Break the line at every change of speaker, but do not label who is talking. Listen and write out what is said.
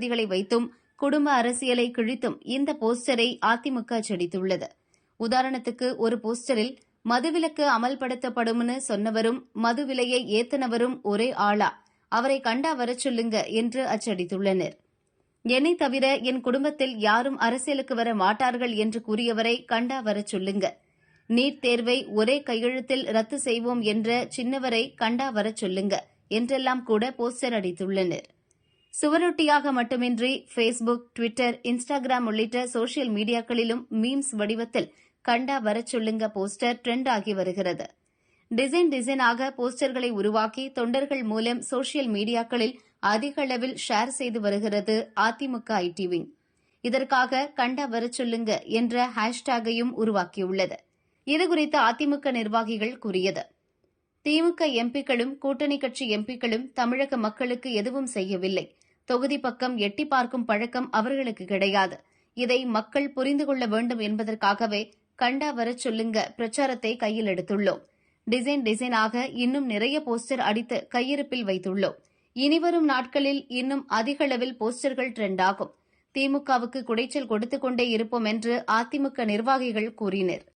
விதிகளை வைத்தும் குடும்ப அரசியலை கிழித்தும் இந்த போஸ்டரை அதிமுக அச்சடித்துள்ளது உதாரணத்துக்கு ஒரு போஸ்டரில் மதுவிலக்கு அமல்படுத்தப்படும்னு சொன்னவரும் மது விலையை ஏத்தனவரும் ஒரே ஆளா? அவரை கண்டா வரச் சொல்லுங்க என்று அச்சடித்துள்ளனர். என்னை தவிர என் குடும்பத்தில் யாரும் அரசியலுக்கு வர மாட்டார்கள் என்று கூறியவரை கண்டா வரச் சொல்லுங்க. நீட் தேர்வை ஒரே கையெழுத்தில் ரத்து செய்வோம் என்ற சின்னவரை கண்டா வரச் சொல்லுங்க என்றெல்லாம் கூட போஸ்டர் அடித்துள்ளனர். சுவரொட்டியாக மட்டுமின்றி ஃபேஸ்புக் ட்விட்டர் இன்ஸ்டாகிராம் உள்ளிட்ட சோசியல் மீடியாக்களிலும் மீம்ஸ் வடிவத்தில் கண்டா வரச் சொல்லுங்க போஸ்டர் ட்ரெண்ட் ஆகி வருகிறது. டிசைன் டிசைனாக போஸ்டர்களை உருவாக்கி தொண்டர்கள் மூலம் சோசியல் மீடியாக்களில் அதிக அளவில் ஷேர் செய்து வருகிறது அதிமுக ஐடி விங் இதற்காக கண்டா வரச் சொல்லுங்க என்ற ஹேஷ்டேகையும் உருவாக்கியுள்ளது. இதுகுறித்து அதிமுக நிர்வாகிகள் கூறியது. திமுக எம்பிக்களும் கூட்டணி கட்சி எம்பிக்களும் தமிழக மக்களுக்கு எதுவும் செய்யவில்லை. தொகுதி பக்கம் எட்டி பார்க்கும் பழக்கம் அவர்களுக்கு கிடையாது. இதை மக்கள் புரிந்து கொள்ள வேண்டும் என்பதற்காகவே கண்டா வரச் சொல்லுங்க பிரச்சாரத்தை கையில் எடுத்துள்ளோம். டிசைன் டிசைனாக இன்னும் நிறைய போஸ்டர் அடித்து கையிருப்பில் வைத்துள்ளோம். இனிவரும் நாட்களில் இன்னும் அதிக அளவில் போஸ்டர்கள் ட்ரெண்ட் ஆகும். திமுகவுக்கு குடைச்சல் கொடுத்துக் கொண்டே இருப்போம் என்று அதிமுக நிர்வாகிகள் கூறினர்.